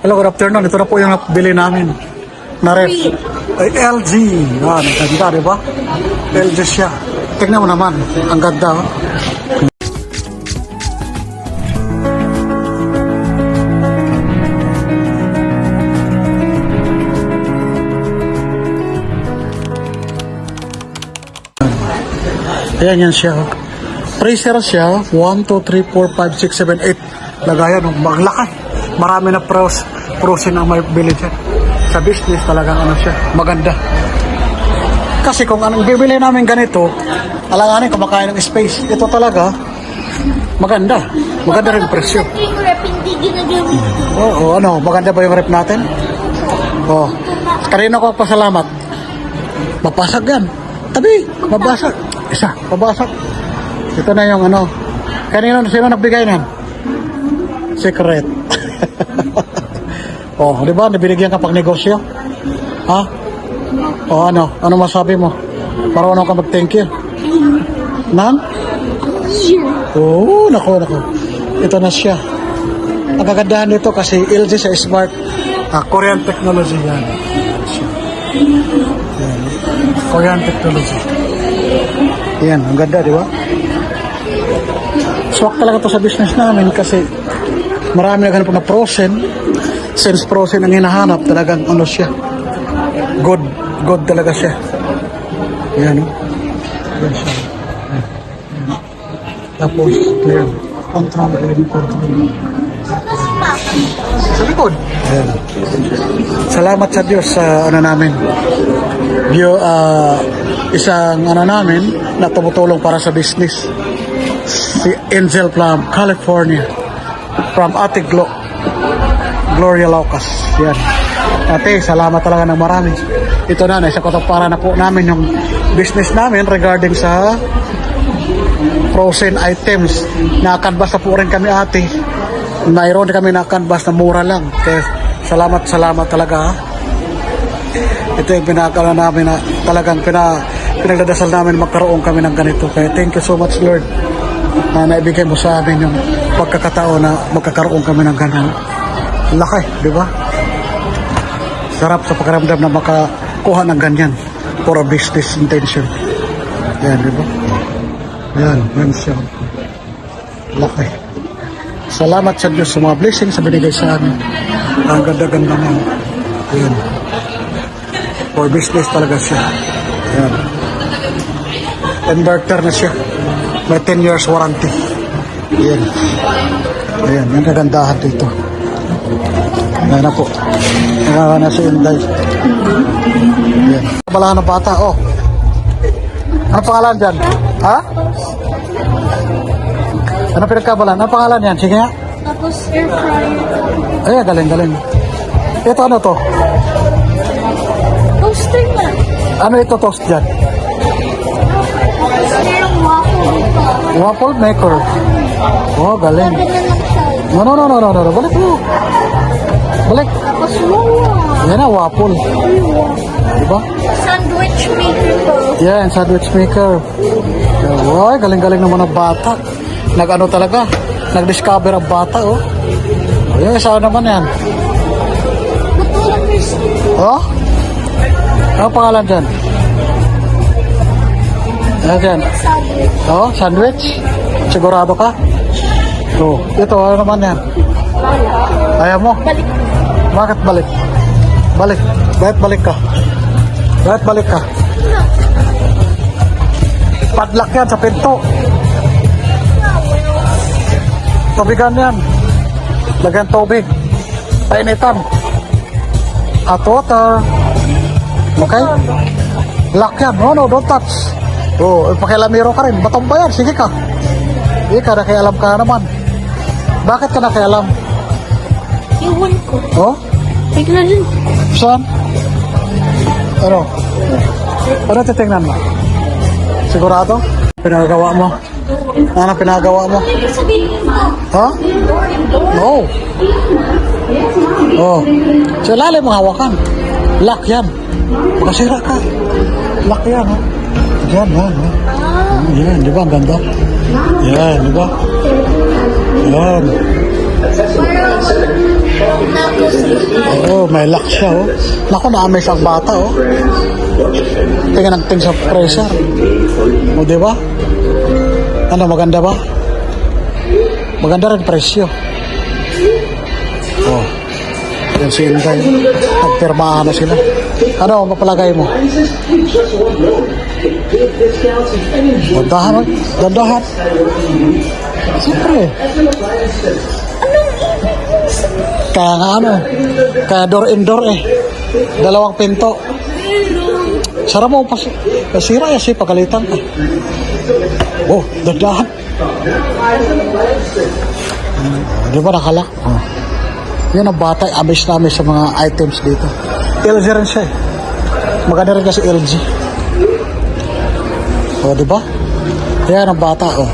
Hello, good afternoon. Ito na po yung bili namin na ref. Ay, LG. Yan, ang ganda, di ba? LG siya. Tingnan mo naman. Ang ganda. Oh. Ayan yan siya. oh. Tracer siya. 1, 2, 3, 4, 5, 6, 7, 8. Lagayan. Oh. Marami na pros, prosin ang may bili dyan. Sa business talagang ano siya. Maganda. Kasi kung anong bibili namin ganito, alanganin kumakain ng space. Ito talaga, maganda. Maganda rin presyo. Yung rep hindi ginagamit ko. Oo, ano, maganda ba yung rep natin? Oo. Kanina ko pasalamat. Mapasag yan. Tabi, mabasag. Isa, mabasag. Ito na yung ano. Kanina, sino nagbigay nan? Secret. oh, di ba? Nabinigyan ka pag negosyo? Ha? O ano? Ano masabi mo? Marunong ka mag-thank you? Nan? Oh, nako, nako. Ito na siya. Ang kagandahan nito kasi LG sa smart ah, Korean technology yan. Yan. Korean technology. Yan, ang ganda, di ba? Swak talaga to sa business namin kasi marami naghanap na frozen. Since frozen ang hinahanap, talagang ano siya. Good, good talaga siya. Yan, no? Yan siya. Yan. Tapos, yan. Control, yan, control. Sa likod. Ayan. Salamat sa Diyos sa ano namin. Dio, ah, isang ano namin na tumutulong para sa business. Si Angel Plum, California. From Ate Glo Gloria Locas. Yan. Ate, salamat talaga ng marami. Ito na, to para na po namin yung business namin regarding sa frozen items. Nakakanbas na po rin kami ate. Din kami nakakanbas na mura lang. Kaya salamat, salamat talaga. Ito yung pinakala namin na talagang pina, pinagdadasal namin magkaroon kami ng ganito. Kaya thank you so much Lord na naibigay mo sa amin yung pagkakataon na magkakaroon kami ng ganyan. Laki, di ba? Sarap sa pakiramdam na makakuha ng ganyan for a business intention. Yan, di ba? Yan, yan siya. Laki. Salamat sa Diyos sa mga blessings sa binigay sa amin. Ang ganda-ganda niya. Yan. For business talaga siya. Yan. Inverter na siya. May 10 years warranty. Yan. Ayan, yung kagandahan dito. Ayan na po. Nakaka na si Inday. Ayan. Balahan ng bata, oh. Ano pangalan dyan? Ha? Ano pinagkabalan? Ano pangalan yan? Sige nga. Tapos air fryer. Ay, galing, galing. Ito ano to? Toaster na. Ano ito toast dyan? Merong waffle maker. Oh, galing. No, no, no, no, no, no. Balik mo. Balik. Tapos wow. Yan na, waffle. Diba? Sandwich maker to. Yan, sandwich maker. Ay, galing-galing naman ang bata. Nag-ano talaga, nag-discover ang bata, oh. Ayun, isa naman yan. Oh? Ano pangalan dyan? Ano? Sandwich. Oh, sandwich? Sigurado ka? Oh, ito, ano naman yan? Ayaw mo? Balik. Bakit balik? Balik. Bakit balik ka? Bakit balik ka? Padlock yan sa pinto. Tubigan yan. Lagyan tubig. Painitan. Hot water. Okay? Lock yan. No, no, don't touch. Oh, pakialamero ka rin. Batong ba yan? Sige ka. Sige ka, nakialam ka naman. Bakit ka nakialam? Iwan ko. Oh? Tignan din. Saan? Ano? Ano titingnan mo? Sigurado? Pinagawa mo? Ano pinagawa mo? Ha? No. Oh. Sa ilalim mo hawakan. Lock yan. Makasira ka. Lock yan, ha? Yan, yan, ha? Yan, di ba? Ganda. Yan, di ba? Yan. Oh, may lock siya, oh. Naku, na-amaze ang bata, oh. Tingnan ang ting pressure. O, di ba? Ano, maganda ba? Maganda rin presyo. Oh. Yan si Inday. Nagpirmahan na sila. Ano, mapalagay mo? Dandahan, dandahan. Siyempre. Kaya nga ano, kaya door indoor eh. Dalawang pinto. Sara mo pas pasira ya si pagalitan ka. Oh, dandahan. Di ba nakalak? Oh. Yan ang bata, amis na amis sa mga items dito. LG rin siya eh. Maganda rin kasi LG. Oh, di ba? Yan ang bata, oh.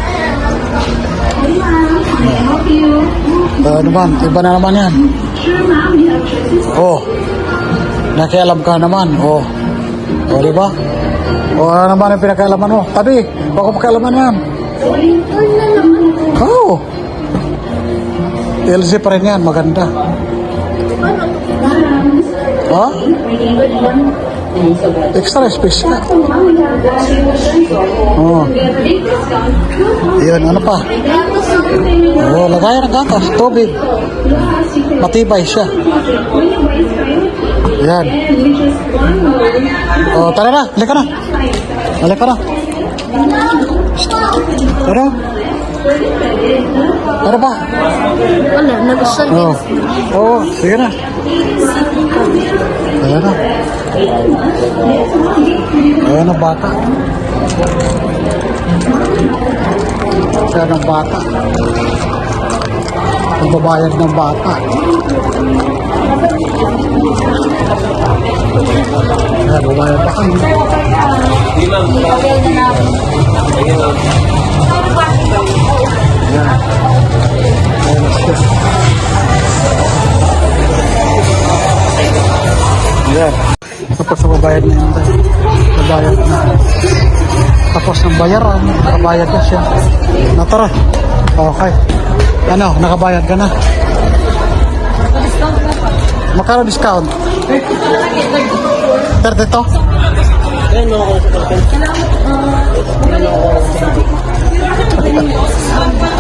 Uh, ano iba na naman yan. Oh, nakialam ka naman. Oh, oh di ba? Oh, ano naman ang pinakailaman mo? Tabi, baka pakialaman yan. Oh, LG pa rin yan, maganda. Ha? Extra special. Oh, yun, ano pa? Oh, lagayan ng gatas, tubig. Matibay siya. Yan. Oh, tara na, halika na. Halika na. Tara. Tara ba? wala, nagustuhan Oh. Oh, sige na. Ayan na. Ayan ang bata. Ayan ang bata. Ang babayad ng bata. Ayan, babayad pa kami. Ayan. Ayan Ayan. Tapos sa babayad na yun tayo. Na. Tapos ng bayaran, nakabayad na siya. Natara. Okay. Ano, nakabayad ka na. Magkano discount? 30 to?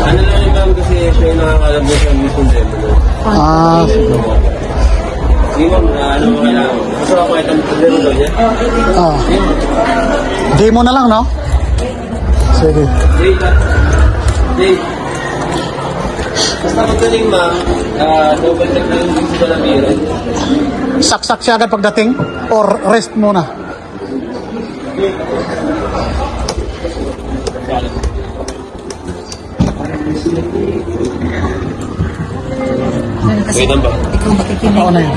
Ano lang yung kasi siya yung nakakalam niya sa mismong demo. Ah, sige. Ah, ano mo kailangan? Gusto ko niya? Ah. Demo na lang, no? Sige. Date, ah. Date. Basta pagdating ma'am, ah, double check na yung gusto na. Saksak siya agad pagdating? Or rest muna? Wait lang ba? Oo na yun.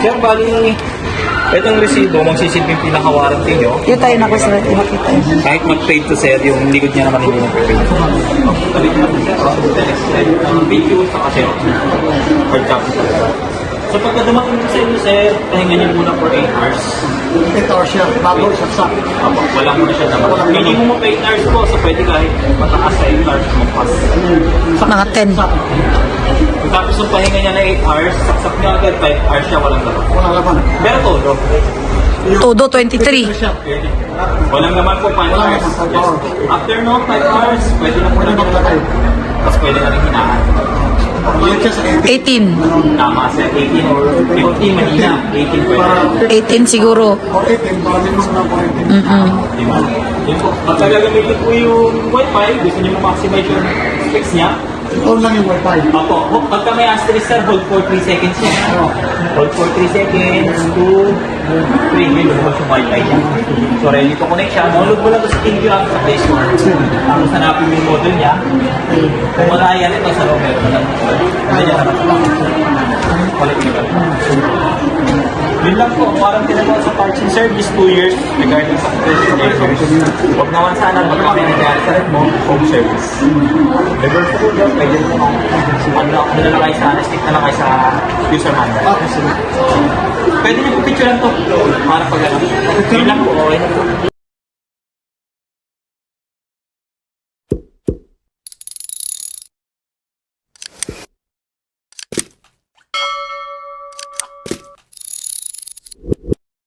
Sir, bali, itong resibo, magsisilbing pinaka-warranty nyo. Yung tayo na ko sa makita. Kahit mag-paid to sir, yung likod niya naman hindi mag-paid. Ang video sa kasi, or copy. So pagka dumating ko sa inyo sir, pahinga niyo muna for 8 hours. Ito siya, bago saksak. Apo, wala mo na siya naman. Minimum mo 8 hours po, so pwede kahit mataas sa 8 hours magpas. Mga 10. Tapos yung pahinga niya na 8 hours, saksak niya agad 5 hours siya, walang laman. Wala laman. Pero todo. Todo 23. Walang naman po 5 hours. Yes. After no 5 hours, pwede na po na maglagay. Tapos pwede na rin hinaan. Yun siya sa 18. Tama sa 18 or 15 mahina. 18 pwede. 18 siguro. O 18, para minus na po 18. Mm-mm. Di ba? Yun po. Pagka gagamitin po yung wifi, gusto niyo ma-maximize yung specs niya, Hold lang yung wifi. Opo, ho- pagka may asterisk sir, hold for 3 seconds yan. Hold for 3 seconds, 2, 3, yun, hold yung wifi niya. So, ready to connect siya. Download mo lang ito sa ThinQ app sa Play Store. Tapos hanapin mo yung model niya. Kung wala yan, ito sa lang. Ano niya sa Kulit niyo Yun lang po, na po sa parts and service, 2 years, regardless of the service. Huwag naman sana pag kami nangyari sa red mo, home service. Reverse po dyan, pwede po kung ano, ano na lang kayo sa, stick na lang kayo sa user manual. Pwede niyo po picture lang to, para pag ano. Yun lang po, okay